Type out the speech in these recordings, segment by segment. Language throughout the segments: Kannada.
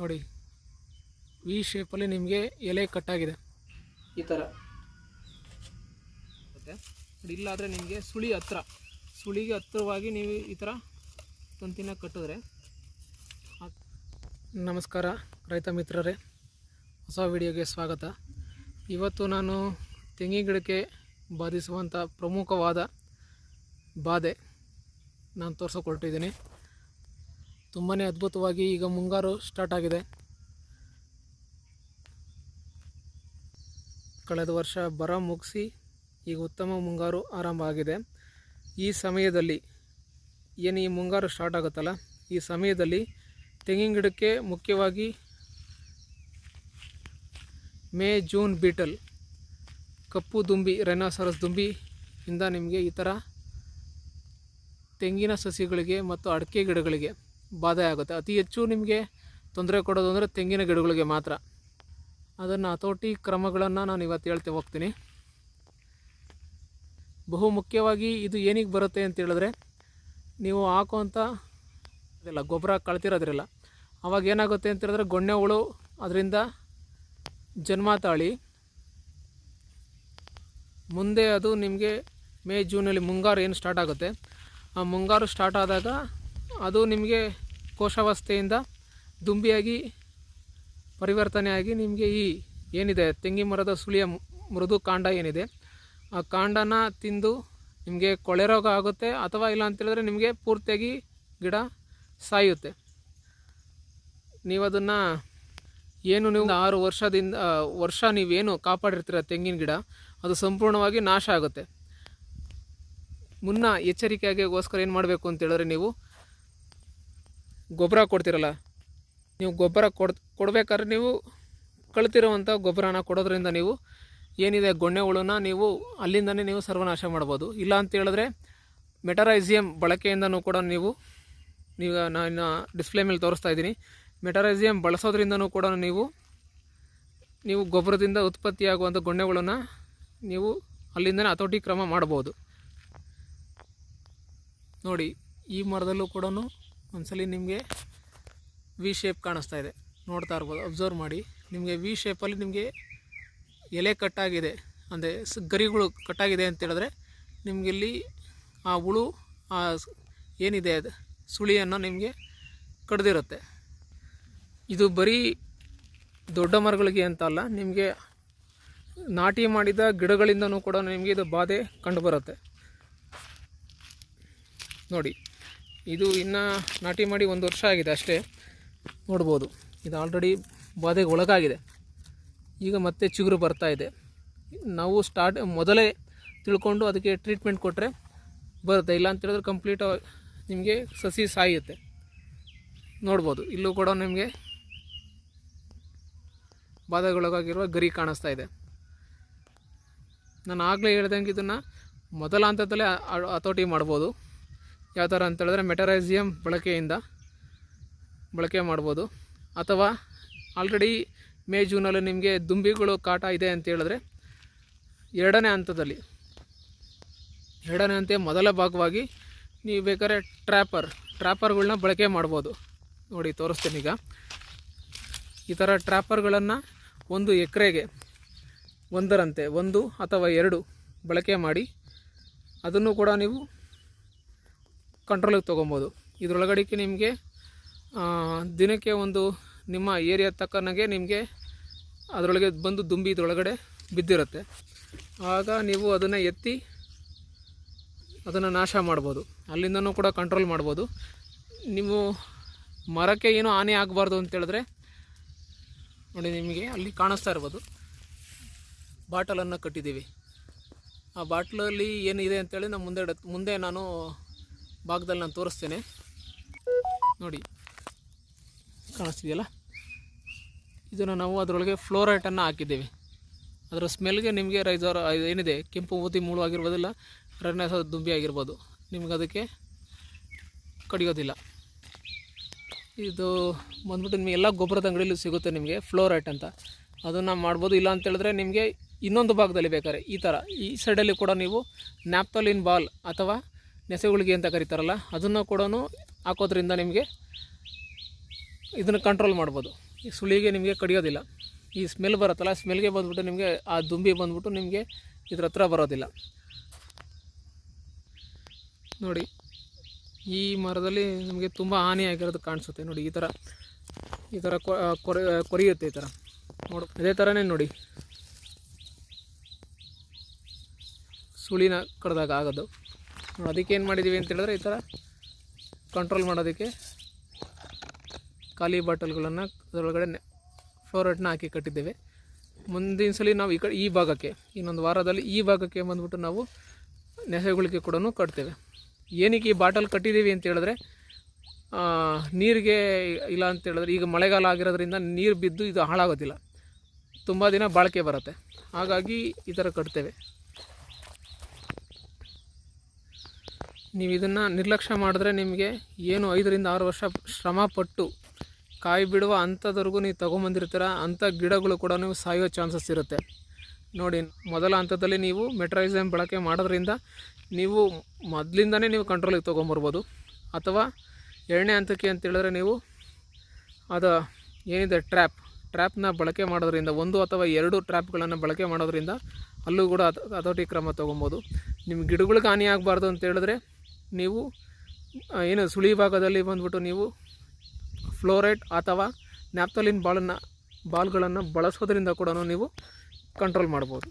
ನೋಡಿ ವಿ ಶೇಪಲ್ಲಿ ನಿಮಗೆ ಎಲೆ ಕಟ್ಟಾಗಿದೆ ಈ ಥರ ಇಲ್ಲಾದರೆ ನಿಮಗೆ ಸುಳಿ ಹತ್ರ ಸುಳಿಗೆ ಹತ್ತಿರವಾಗಿ ನೀವು ಈ ಥರ ತಂತಿನ ಕಟ್ಟಿದ್ರೆ ನಮಸ್ಕಾರ ರೈತ ಮಿತ್ರರೇ. ಹೊಸ ವಿಡಿಯೋಗೆ ಸ್ವಾಗತ. ಇವತ್ತು ನಾನು ತೆಂಗಿನ ಗಿಡಕ್ಕೆ ಬಾಧಿಸುವಂಥ ಪ್ರಮುಖವಾದ ಬಾಧೆ ನಾನು ತೋರಿಸಕೊಟ್ಟಿದ್ದೀನಿ ತುಂಬಾ ಅದ್ಭುತವಾಗಿ ಈಗ ಮುಂಗಾರು ಸ್ಟಾರ್ಟ್ ಆಗಿದೆ. ಕಳೆದ ವರ್ಷ ಬರ ಮುಗಿಸಿ ಈಗ ಉತ್ತಮ ಮುಂಗಾರು ಆರಂಭ ಆಗಿದೆ. ಈ ಸಮಯದಲ್ಲಿ ಏನು ಈ ಮುಂಗಾರು ಸ್ಟಾರ್ಟ್ ಆಗುತ್ತಲ್ಲ, ಈ ಸಮಯದಲ್ಲಿ ತೆಂಗಿನ ಗಿಡಕ್ಕೆ ಮುಖ್ಯವಾಗಿ ಮೇ, ಜೂನ್ ಬೀಟಲ್, ಕಪ್ಪು ದುಂಬಿ ರೆನಾಸರಸ್ ದುಂಬಿ ಇಂದ ನಿಮಗೆ ಈ ಥರ ತೆಂಗಿನ ಸಸಿಗಳಿಗೆ ಮತ್ತು ಅಡಿಕೆ ಗಿಡಗಳಿಗೆ ಬಾಧೆ ಆಗುತ್ತೆ. ಅತಿ ಹೆಚ್ಚು ನಿಮಗೆ ತೊಂದರೆ ಕೊಡೋದು ಅಂದರೆ ತೆಂಗಿನ ಗಿಡಗಳಿಗೆ ಮಾತ್ರ. ಅದನ್ನು ಹತೋಟಿ ಕ್ರಮಗಳನ್ನು ನಾನು ಇವತ್ತು ಹೇಳ್ತಾ ಹೋಗ್ತೀನಿ. ಬಹು ಮುಖ್ಯವಾಗಿ ಇದು ಏನಿಗೆ ಬರುತ್ತೆ ಅಂತ ಹೇಳಿದ್ರೆ, ನೀವು ಹಾಕುವಂಥ ಅದೆಲ್ಲ ಗೊಬ್ಬರ ಕಳ್ತಿರೋದ್ರಲ್ಲ ಅವಾಗ ಏನಾಗುತ್ತೆ ಅಂತ ಹೇಳಿದ್ರೆ, ಗೊಣ್ಣೆ ಹುಳು ಅದರಿಂದ ಜನ್ಮ ತಾಳಿ ಮುಂದೆ ಅದು ನಿಮಗೆ ಮೇ, ಜೂನಲ್ಲಿ ಮುಂಗಾರು ಏನು ಸ್ಟಾರ್ಟ್ ಆಗುತ್ತೆ. ಆ ಮುಂಗಾರು ಸ್ಟಾರ್ಟ್ ಆದಾಗ ಅದು ನಿಮಗೆ ಕೋಶಾವಸ್ಥೆಯಿಂದ ದುಂಬಿಯಾಗಿ ಪರಿವರ್ತನೆ ಆಗಿ ನಿಮಗೆ ಈ ಏನಿದೆ, ತೆಂಗಿ ಮರದ ಸುಳಿಯ ಮೃದು ಕಾಂಡ ಏನಿದೆ, ಆ ಕಾಂಡನ ತಿಂದು ನಿಮಗೆ ಕೊಳೆ ರೋಗ ಆಗುತ್ತೆ ಅಥವಾ ಇಲ್ಲ ಅಂತೇಳಿದ್ರೆ ನಿಮಗೆ ಪೂರ್ತಿಯಾಗಿ ಗಿಡ ಸಾಯುತ್ತೆ. ನೀವು ಅದನ್ನು ಏನು ನೀವು ಆರು ವರ್ಷದಿಂದ ವರ್ಷ ನೀವೇನು ಕಾಪಾಡಿರ್ತೀರ ತೆಂಗಿನ ಗಿಡ, ಅದು ಸಂಪೂರ್ಣವಾಗಿ ನಾಶ ಆಗುತ್ತೆ. ಮುನ್ನ ಎಚ್ಚರಿಕೆಯಾಗಿಗೋಸ್ಕರ ಏನು ಮಾಡಬೇಕು ಅಂತೇಳಿದ್ರೆ ನೀವು ಗೊಬ್ಬರ ಕೊಡ್ತಿರಲ್ಲ, ನೀವು ಗೊಬ್ಬರ ಕೊಡ್, ಕೊಡ್ಬೇಕಾದ್ರೆ ನೀವು ಕಳ್ತಿರುವಂಥ ಗೊಬ್ಬರನ ಕೊಡೋದ್ರಿಂದ ನೀವು ಏನಿದೆ ಗೊಣ್ಣೆ ಹುಳುನ ನೀವು ಅಲ್ಲಿಂದನೇ ನೀವು ಸರ್ವನಾಶ ಮಾಡ್ಬೋದು. ಇಲ್ಲ ಅಂತ ಹೇಳಿದ್ರೆ ಮೆಟರೈಸಿಯಂ ಬಳಕೆಯಿಂದನೂ ಕೂಡ ನೀವು ನೀವು ನಾನು ಡಿಸ್ಪ್ಲೇ ಮೇಲೆ ತೋರಿಸ್ತಾ ಇದ್ದೀನಿ. ಮೆಟರೈಸಿಯಂ ಬಳಸೋದ್ರಿಂದನೂ ಕೂಡ ನೀವು ನೀವು ಗೊಬ್ಬರದಿಂದ ಉತ್ಪತ್ತಿಯಾಗುವಂಥ ಗೊಣ್ಣೆಗಳನ್ನು ನೀವು ಅಲ್ಲಿಂದನೇ ಹತೋಟಿ ಕ್ರಮ ಮಾಡ್ಬೋದು. ನೋಡಿ, ಈ ಮರದಲ್ಲೂ ಕೂಡ ಒಂದ್ಸಲಿ ನಿಮಗೆ ವಿ ಶೇಪ್ ಕಾಣಿಸ್ತಾ ಇದೆ. ನೋಡ್ತಾ ಇರ್ಬೋದು ಅಬ್ಸರ್ವ್ ಮಾಡಿ. ನಿಮಗೆ ವಿ ಶೇಪಲ್ಲಿ ನಿಮಗೆ ಎಲೆ ಕಟ್ಟಾಗಿದೆ ಅಂದರೆ ಗರಿಗಳು ಕಟ್ಟಾಗಿದೆ ಅಂತ ಹೇಳಿದ್ರೆ ನಿಮಗೆ ಇಲ್ಲಿ ಆ ಹುಳು, ಆ ಏನಿದೆ ಅದು, ಸುಳಿಯನ್ನು ನಿಮಗೆ ಕಡ್ದಿರುತ್ತೆ. ಇದು ಬರೀ ದೊಡ್ಡ ಮರಗಳಿಗೆ ಅಂತ ಅಲ್ಲ, ನಿಮಗೆ ನಾಟಿ ಮಾಡಿದ ಗಿಡಗಳಿಂದನೂ ಕೂಡ ನಿಮಗೆ ಇದು ಬಾಧೆ ಕಂಡುಬರುತ್ತೆ ನೋಡಿ. ಇದು ಇನ್ನು ನಾಟಿ ಮಾಡಿ ಒಂದು ವರ್ಷ ಆಗಿದೆ ಅಷ್ಟೇ. ನೋಡ್ಬೋದು. ಇದು ಆಲ್ರೆಡಿ ಬಾಧೆಗೆ ಒಳಗಾಗಿದೆ. ಈಗ ಮತ್ತೆ ಚಿಗುರು ಬರ್ತಾ ಇದೆ. ನಾವು ಸ್ಟಾರ್ಟ್ ಮೊದಲೇ ತಿಳ್ಕೊಂಡು ಅದಕ್ಕೆ ಟ್ರೀಟ್ಮೆಂಟ್ ಕೊಟ್ಟರೆ ಬರುತ್ತೆ. ಇಲ್ಲ ಅಂತ ಹೇಳಿದ್ರೆ ಕಂಪ್ಲೀಟ್ ನಿಮಗೆ ಸಸಿ ಸಾಯುತ್ತೆ. ನೋಡ್ಬೋದು. ಇಲ್ಲೂ ಕೂಡ ನಿಮಗೆ ಬಾಧೆಗೊಳಗಾಗಿರುವ ಗರಿ ಕಾಣಿಸ್ತಾ ಇದೆ. ನಾನು ಆಗಲೇ ಹೇಳ್ದಂಗೆ ಇದನ್ನು ಮೊದಲ ಹಂತದಲ್ಲೇ ಹತೋಟಿ ಮಾಡ್ಬೋದು. ಯಾವ ಥರ ಅಂತ ಹೇಳಿದ್ರೆ ಮೆಟರೈಸಿಯಂ ಬಳಕೆಯಿಂದ ಬಳಕೆ ಮಾಡ್ಬೋದು. ಅಥವಾ ಆಲ್ರೆಡಿ ಮೇ ಜೂನಲ್ಲಿ ನಿಮಗೆ ದುಂಬಿಗಳು ಕಾಟ ಇದೆ ಅಂತ ಹೇಳಿದ್ರೆ ಎರಡನೇ ಹಂತದಲ್ಲಿ, ಎರಡನೇ ಹಂತ ಮೊದಲ ಭಾಗವಾಗಿ ನೀವು ಬೇಕಾದ್ರೆ ಟ್ರ್ಯಾಪರ್, ಟ್ರ್ಯಾಪರ್ಗಳನ್ನ ಬಳಕೆ ಮಾಡ್ಬೋದು. ನೋಡಿ, ತೋರಿಸ್ತೀನಿ ಈಗ. ಈ ಥರ ಟ್ರ್ಯಾಪರ್ಗಳನ್ನು ಒಂದು ಎಕರೆಗೆ ಒಂದರಂತೆ, ಒಂದು ಅಥವಾ ಎರಡು ಬಳಕೆ ಮಾಡಿ ಅದನ್ನು ಕೂಡ ನೀವು ಕಂಟ್ರೋಲಿಗೆ ತೊಗೊಬೋದು. ಇದರೊಳಗಡೆಗೆ ನಿಮಗೆ ದಿನಕ್ಕೆ ಒಂದು ನಿಮ್ಮ ಏರಿಯಾ ತಕ್ಕನಾಗೆ ನಿಮಗೆ ಅದರೊಳಗೆ ಬಂದು ದುಂಬಿ ಇದರೊಳಗಡೆ ಬಿದ್ದಿರುತ್ತೆ. ಆಗ ನೀವು ಅದನ್ನು ಎತ್ತಿ ಅದನ್ನು ನಾಶ ಮಾಡ್ಬೋದು. ಅಲ್ಲಿಂದನೂ ಕೂಡ ಕಂಟ್ರೋಲ್ ಮಾಡ್ಬೋದು. ನೀವು ಮರಕ್ಕೆ ಏನೂ ಹಾನಿ ಆಗಬಾರ್ದು ಅಂತೇಳಿದ್ರೆ ನೋಡಿ ನಿಮಗೆ ಅಲ್ಲಿ ಕಾಣಿಸ್ತಾ ಇರ್ಬೋದು. ಬಾಟಲನ್ನು ಕಟ್ಟಿದ್ದೀವಿ. ಆ ಬಾಟ್ಲಲ್ಲಿ ಏನಿದೆ ಅಂತೇಳಿ ನಮ್ಮ ಮುಂದೆ ಮುಂದೆ ನಾನು ಭಾಗದಲ್ಲಿ ನಾನು ತೋರಿಸ್ತೇನೆ. ನೋಡಿ, ಕಾಣಿಸ್ತಿದೆಯಲ್ಲ? ಇದನ್ನು ನಾವು ಅದರೊಳಗೆ ಫ್ಲೋರೈಟನ್ನು ಹಾಕಿದ್ದೇವೆ. ಅದರ ಸ್ಮೆಲ್ಗೆ ನಿಮಗೆ ರೈಸರ್ ಏನಿದೆ, ಕೆಂಪು ಊತಿ ಮೂಳು ಆಗಿರ್ಬೋದಿಲ್ಲ ರನ್ನಸ ದುಂಬಿ ಆಗಿರ್ಬೋದು. ನಿಮ್ಗೆ ಅದಕ್ಕೆ ಕಡಿಯೋದಿಲ್ಲ. ಇದು ಬಂದ್ಬಿಟ್ಟು ನಿಮಗೆ ಎಲ್ಲ ಗೊಬ್ಬರದ ಅಂಗಡಿಯಲ್ಲಿ ಸಿಗುತ್ತೆ ನಿಮಗೆ ಫ್ಲೋರೈಟ್ ಅಂತ. ಅದನ್ನು ಮಾಡ್ಬೋದು, ಇಲ್ಲ ಅಂತೇಳಿದ್ರೆ ನಿಮಗೆ ಇನ್ನೊಂದು ಭಾಗದಲ್ಲಿ ಬೇಕಾದ್ರೆ ಈ ಥರ. ಈ ಸೈಡಲ್ಲಿ ಕೂಡ ನೀವು ನ್ಯಾಪ್ತಲಿನ್ ಬಾಲ್ ಅಥವಾ ನೆಸೆಗುಳಿಗೆ ಅಂತ ಕರೀತಾರಲ್ಲ, ಅದನ್ನು ಕೂಡ ಹಾಕೋದ್ರಿಂದ ನಿಮಗೆ ಇದನ್ನು ಕಂಟ್ರೋಲ್ ಮಾಡ್ಬೋದು. ಈ ಸುಳಿಗೆ ನಿಮಗೆ ಕಡಿಯೋದಿಲ್ಲ. ಈ ಸ್ಮೆಲ್ ಬರುತ್ತಲ್ಲ ಸ್ಮೆಲ್ಗೆ ಬಂದುಬಿಟ್ಟು ನಿಮಗೆ ಆ ದುಂಬಿ ಬಂದುಬಿಟ್ಟು ನಿಮಗೆ ಇದ್ರ ಹತ್ರ ಬರೋದಿಲ್ಲ. ನೋಡಿ, ಈ ಮರದಲ್ಲಿ ನಿಮಗೆ ತುಂಬ ಹಾನಿಯಾಗಿರೋದು ಕಾಣಿಸುತ್ತೆ. ನೋಡಿ, ಈ ಥರ ಈ ಥರ ಕೊರೆಯುತ್ತೆ ಕೊರೆ, ಕೊರಿಯುತ್ತೆ ಈ ಥರ ನೋಡು, ಅದೇ ಥರನೇ ನೋಡಿ. ಸುಳಿನ ಕಡ್ದಾಗ ಆಗೋದು. ಅದಕ್ಕೆ ಏನು ಮಾಡಿದ್ದೀವಿ ಅಂತ ಹೇಳಿದ್ರೆ ಈ ಥರ ಕಂಟ್ರೋಲ್ ಮಾಡೋದಕ್ಕೆ ಖಾಲಿ ಬಾಟಲ್ಗಳನ್ನು ಅದರೊಳಗಡೆ ಫ್ಲೋರೈಟ್ನ ಹಾಕಿ ಕಟ್ಟಿದ್ದೇವೆ. ಮುಂದಿನ ಸಲ ನಾವು ಈ ಕಡೆ ಈ ಭಾಗಕ್ಕೆ ಇನ್ನೊಂದು ವಾರದಲ್ಲಿ ಈ ಭಾಗಕ್ಕೆ ಬಂದುಬಿಟ್ಟು ನಾವು ನೆಸೆಗಳಿಗೆ ಕೂಡ ಕಟ್ತೇವೆ. ಏನಕ್ಕೆ ಈ ಬಾಟಲ್ ಕಟ್ಟಿದ್ದೀವಿ ಅಂತ ಹೇಳಿದ್ರೆ ಆ, ನೀರಿಗೆ ಇಲ್ಲ ಅಂತ ಹೇಳಿದ್ರೆ ಈಗ ಮಳೆಗಾಲ ಆಗಿರೋದ್ರಿಂದ ನೀರು ಬಿದ್ದು ಇದು ಹಾಳಾಗೋದಿಲ್ಲ. ತುಂಬ ದಿನ ಬಾಳಿಕೆ ಬರುತ್ತೆ. ಹಾಗಾಗಿ ಈ ಥರ ಕಟ್ತೇವೆ. ನೀವು ಇದನ್ನು ನಿರ್ಲಕ್ಷ್ಯ ಮಾಡಿದ್ರೆ ನಿಮಗೆ ಏನು ಐದರಿಂದ ಆರು ವರ್ಷ ಶ್ರಮ ಪಟ್ಟು ಕಾಯಿ ಬಿಡುವ ಅಂಥದ್ವರೆಗೂ ನೀವು ತೊಗೊಂಬಂದಿರ್ತೀರ, ಅಂಥ ಗಿಡಗಳು ಕೂಡ ನೀವು ಸಾಯೋ ಚಾನ್ಸಸ್ ಇರುತ್ತೆ. ನೋಡಿ, ಮೊದಲ ಹಂತದಲ್ಲಿ ನೀವು ಮೆಟ್ರೈಸಮ್ ಬಳಕೆ ಮಾಡೋದ್ರಿಂದ ನೀವು ಮೊದಲಿಂದನೇ ನೀವು ಕಂಟ್ರೋಲಿಗೆ ತೊಗೊಂಬರ್ಬೋದು. ಅಥವಾ ಎರಡನೇ ಹಂತಕ್ಕೆ ಅಂತ ಹೇಳಿದ್ರೆ ನೀವು ಅದು ಏನಿದೆ ಟ್ರ್ಯಾಪ್ ಟ್ರ್ಯಾಪ್ನ ಬಳಕೆ ಮಾಡೋದ್ರಿಂದ, ಒಂದು ಅಥವಾ ಎರಡು ಟ್ರ್ಯಾಪ್ಗಳನ್ನು ಬಳಕೆ ಮಾಡೋದ್ರಿಂದ ಅಲ್ಲೂ ಕೂಡ ಹತ- ಹತೋಟಿ ಕ್ರಮ ತೊಗೊಬೋದು. ನಿಮ್ಮ ಗಿಡಗಳಿಗೆ ಹಾನಿ ಆಗಬಾರ್ದು ಅಂತ ನೀವು ಏನು ಸುಳಿ ಭಾಗದಲ್ಲಿ ಬಂದ್ಬಿಟ್ಟು ನೀವು ಫ್ಲೋರೈಡ್ ಅಥವಾ ನ್ಯಾಪ್ತಲಿನ್ ಬಾಳನ್ನು ಬಾಲ್ಗಳನ್ನು ಬಳಸೋದ್ರಿಂದ ಕೂಡ ನೀವು ಕಂಟ್ರೋಲ್ ಮಾಡ್ಬೋದು.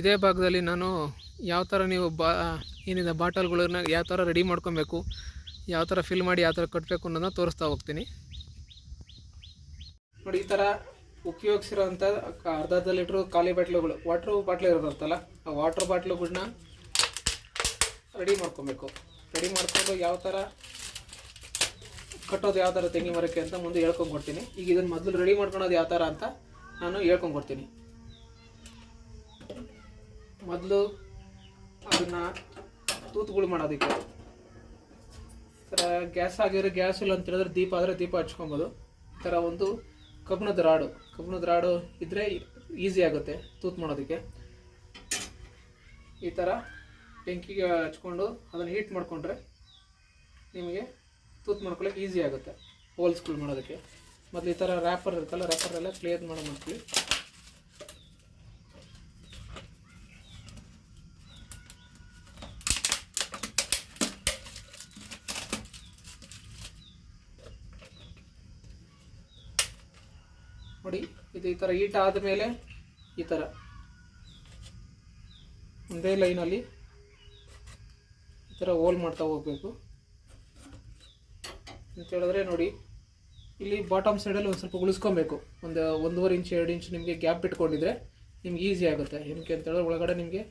ಇದೇ ಭಾಗದಲ್ಲಿ ನಾನು ಯಾವ ಥರ ನೀವು ಬಾ, ಏನಿದೆ ಬಾಟಲ್ಗಳನ್ನ ಯಾವ ಥರ ರೆಡಿ ಮಾಡ್ಕೊಬೇಕು, ಯಾವ ಥರ ಫಿಲ್ ಮಾಡಿ ಯಾವ ಥರ ಕಟ್ಟಬೇಕು ಅನ್ನೋದನ್ನ ತೋರಿಸ್ತಾ ಹೋಗ್ತೀನಿ. ನೋಡಿ, ಈ ಥರ ಉಪಯೋಗಿಸಿರೋಂಥ ಅರ್ಧ ಅರ್ಧ ಲೀಟ್ರು ಖಾಲಿ ಬಾಟ್ಲುಗಳು ವಾಟ್ರ್ ಬಾಟ್ಲು ಇರೋದಂತಲ್ಲ, ಆ ವಾಟ್ರ್ ಬಾಟ್ಲುಗಳನ್ನ ರೆಡಿ ಮಾಡ್ಕೊಬೇಕು. ರೆಡಿ ಮಾಡಿಕೊಂಡು ಯಾವ ಥರ ಕಟ್ಟೋದು, ಯಾವ ಥರ ತೆಂಗಿನ ಮರಕ್ಕೆ ಅಂತ ಮುಂದೆ ಹೇಳ್ಕೊಂಡ್ಕೊಡ್ತೀನಿ. ಈಗ ಇದನ್ನು ಮೊದಲು ರೆಡಿ ಮಾಡ್ಕೊಳೋದು ಯಾವ ಥರ ಅಂತ ನಾನು ಹೇಳ್ಕೊಂಡ್ಕೊಡ್ತೀನಿ. ಮೊದಲು ಅದನ್ನು ತೂತುಗಳು ಮಾಡೋದಕ್ಕೆ. ಈ ಥರ ಗ್ಯಾಸ್ ಆಗಿರೋ ಗ್ಯಾಸ್ ಇಲ್ಲ ಅಂತ ಹೇಳಿದ್ರೆ ದೀಪ ಆದರೆ ದೀಪ ಹಚ್ಕೊಬೋದು. ಈ ಥರ ಒಂದು ಕಬ್ಬಿಣದ ರಾಡು. ಕಬ್ಬಿಣದ ರಾಡು ಇದ್ದರೆ ಈಸಿ ಆಗುತ್ತೆ ತೂತು ಮಾಡೋದಕ್ಕೆ. ಈ ಥರ ಬೆಂಕಿಗೆ ಹಚ್ಕೊಂಡು ಅದನ್ನು ಹೀಟ್ ಮಾಡಿಕೊಂಡ್ರೆ ನಿಮಗೆ ತೂತು ಮಾಡ್ಕೊಳ್ಳೋಕೆ ಈಸಿ ಆಗುತ್ತೆ. ಹೋಲ್ಸ್ಗಳು ಮಾಡೋದಕ್ಕೆ. ಮತ್ತು ಈ ಥರ ರ್ಯಾಪರ್ ಇರುತ್ತಲ್ಲ ರ್ಯಾಪರ್ ಎಲ್ಲ ಕ್ಲಿಯರ್ ಮಾಡೋ ಮಾಡ್ತೀವಿ. ನೋಡಿ. ಇದು ಈ ಥರ ಹೀಟ್ ಆದಮೇಲೆ ಈ ಥರ ಒಂದೇ ಲೈನಲ್ಲಿ ಈ ಥರ ಹೋಲ್ ಮಾಡ್ತಾ ಹೋಗಬೇಕು. ಅಂತ ಹೇಳಿದ್ರೆ ನೋಡಿ, ಇಲ್ಲಿ ಬಾಟಮ್ ಸೈಡಲ್ಲಿ ಒಂದು ಸ್ವಲ್ಪ ಉಳಿಸ್ಕೊಬೇಕು. ಒಂದು ಒಂದೂವರೆ ಇಂಚ್ ಎರಡು ಇಂಚ್ ನಿಮಗೆ ಗ್ಯಾಪ್ ಬಿಟ್ಕೊಂಡಿದ್ರೆ ನಿಮ್ಗೆ ಈಸಿ ಆಗುತ್ತೆ. ಏನಕ್ಕೆ ಅಂತ ಹೇಳಿದ್ರೆ ಒಳಗಡೆ ನಿಮಗೆ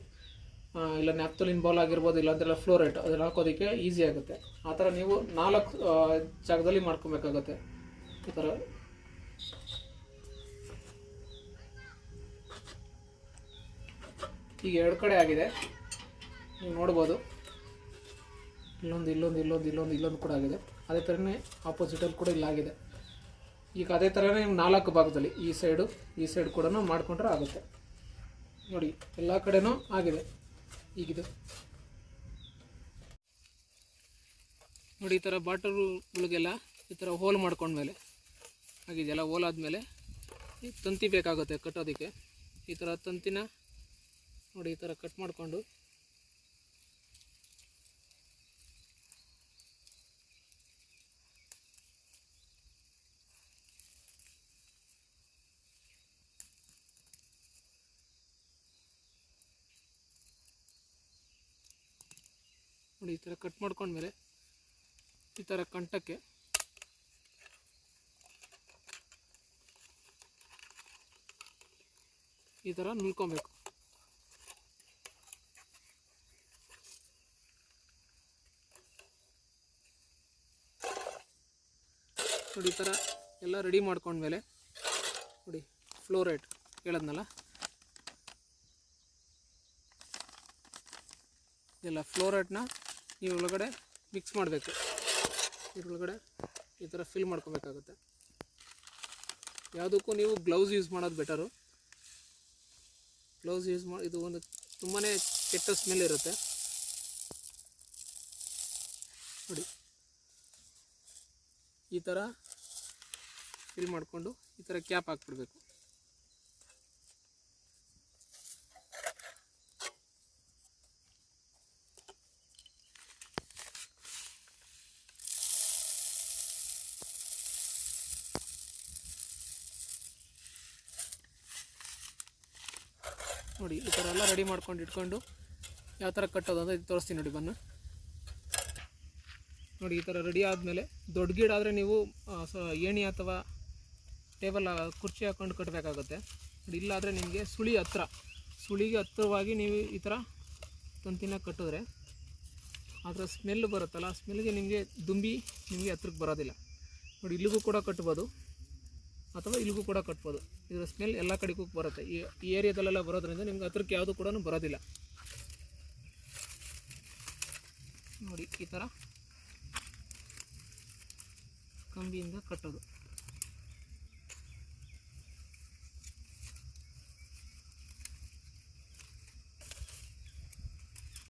ಇಲ್ಲ ನ್ಯಾಪ್ತಲ್ ಬಾಲ್ ಆಗಿರ್ಬೋದು, ಇಲ್ಲ ಅಂತೆಲ್ಲ ಫ್ಲೋರೈಟ್ ಅದನ್ನು ಹಾಕೋದಕ್ಕೆ ಈಸಿ ಆಗುತ್ತೆ. ಆ ಥರ ನೀವು ನಾಲ್ಕು ಜಾಗದಲ್ಲಿ ಮಾಡ್ಕೊಬೇಕಾಗತ್ತೆ. ಈ ಥರ ಈಗ ಎರಡು ಕಡೆ ಆಗಿದೆ. ನೀವು ನೋಡ್ಬೋದು. ಇಲ್ಲೊಂದು ಇಲ್ಲೊಂದು ಇಲ್ಲೊಂದು ಇಲ್ಲೊಂದು ಇಲ್ಲೊಂದು ಕೂಡ ಆಗಿದೆ. ಅದೇ ಥರನೇ ಆಪೋಸಿಟಲ್ಲಿ ಕೂಡ ಇಲ್ಲಾಗಿದೆ ಈಗ ಅದೇ ಥರನೇ ನಾಲ್ಕು ಭಾಗದಲ್ಲಿ ಈ ಸೈಡು ಈ ಸೈಡ್ ಕೂಡ ಮಾಡಿಕೊಂಡ್ರೆ ಆಗುತ್ತೆ. ನೋಡಿ, ಎಲ್ಲ ಕಡೆನೂ ಆಗಿದೆ. ಈಗಿದು ನೋಡಿ, ಈ ಥರ ಬಾಟಲ್ಗಳಿಗೆಲ್ಲ ಈ ಥರ ಹೋಲ್ ಮಾಡ್ಕೊಂಡ್ಮೇಲೆ ಆಗಿದೆಯಲ್ಲ ಹೋಲ್ ಆದಮೇಲೆ ತಂತಿ ಬೇಕಾಗುತ್ತೆ ಕಟ್ಟೋದಕ್ಕೆ. ಈ ಥರ ತಂತಿನ ನೋಡಿ ಈ ಥರ ಕಟ್ ಮಾಡಿಕೊಂಡು. ನೋಡಿ ಈ ಥರ ಕಟ್ ಮಾಡ್ಕೊಂಡ್ಮೇಲೆ ಈ ಥರ ಕಂಠಕ್ಕೆ ಈ ಥರ ನುಲ್ಕೊಬೇಕು. ನೋಡಿ, ಈ ಥರ ಎಲ್ಲ ರೆಡಿ ಮಾಡ್ಕೊಂಡ್ಮೇಲೆ ನೋಡಿ ಫ್ಲೋರೈಟ್ ಹೇಳದ್ನಲ್ಲ? ಇದೆಲ್ಲ ಫ್ಲೋರೈಟ್ನ ನೀವು ಒಳಗಡೆ ಮಿಕ್ಸ್ ಮಾಡಬೇಕು. ಇದ್ರೊಳಗಡೆ ಈ ಥರ ಫಿಲ್ ಮಾಡ್ಕೋಬೇಕಾಗುತ್ತೆ. ಯಾವುದಕ್ಕೂ ನೀವು ಗ್ಲೌಸ್ ಯೂಸ್ ಮಾಡೋದು ಬೆಟರು ಗ್ಲೌಸ್ ಯೂಸ್ ಮಾಡಿ ಇದು ಒಂದು ತುಂಬಾ ಕೆಟ್ಟ ಸ್ಮೆಲ್ ಇರುತ್ತೆ. ನೋಡಿ ಈ ಥರ ಫಿಲ್ ಮಾಡಿಕೊಂಡು ಈ ಥರ ಕ್ಯಾಪ್ ಹಾಕ್ಬಿಡ್ಬೇಕು. ನೋಡಿ, ಈ ಥರ ಎಲ್ಲ ರೆಡಿ ಮಾಡ್ಕೊಂಡು ಇಟ್ಕೊಂಡು ಯಾವ ಥರ ಕಟ್ಟೋದು ಅಂತ ತೋರಿಸ್ತೀನಿ ನೋಡಿ, ಬನ್ನು. ನೋಡಿ, ಈ ಥರ ರೆಡಿ ಆದಮೇಲೆ ದೊಡ್ಡ ಗಿಡ ಆದರೆ ನೀವು ಏಣಿ ಅಥವಾ ಟೇಬಲ್ ಕುರ್ಚಿ ಹಾಕ್ಕೊಂಡು ಕಟ್ಟಬೇಕಾಗುತ್ತೆ ಇಲ್ಲಾದರೆ ನಿಮಗೆ ಸುಳಿ ಹತ್ರ, ಸುಳಿಗೆ ಹತ್ತಿರವಾಗಿ ನೀವು ಈ ಥರ ತಂತಿನ ಕಟ್ಟಿದ್ರೆ ಅದರ ಸ್ಮೆಲ್ ಬರುತ್ತಲ್ಲ, ಆ ಸ್ಮೆಲ್ಗೆ ನಿಮಗೆ ದುಂಬಿ ನಿಮಗೆ ಹತ್ರಕ್ಕೆ ಬರೋದಿಲ್ಲ. ನೋಡಿ, ಇಲ್ಲಿಗೂ ಕೂಡ ಕಟ್ಬೋದು, ಅಥವಾ ಇಲ್ಲಿಗೂ ಕೂಡ ಕಟ್ಬೋದು. ಇದರ ಸ್ಮೆಲ್ ಎಲ್ಲ ಕಡೆಗೂ ಬರುತ್ತೆ. ಈ ಏರಿಯಾದಲ್ಲೆಲ್ಲ ಬರೋದ್ರಿಂದ ನಿಮ್ಗೆ ಹತ್ರಕ್ಕೆ ಯಾವುದು ಕೂಡ ಬರೋದಿಲ್ಲ. ನೋಡಿ, ಈ ಥರ ಕಂಬಿಯಿಂದ ಕಟ್ಟೋದು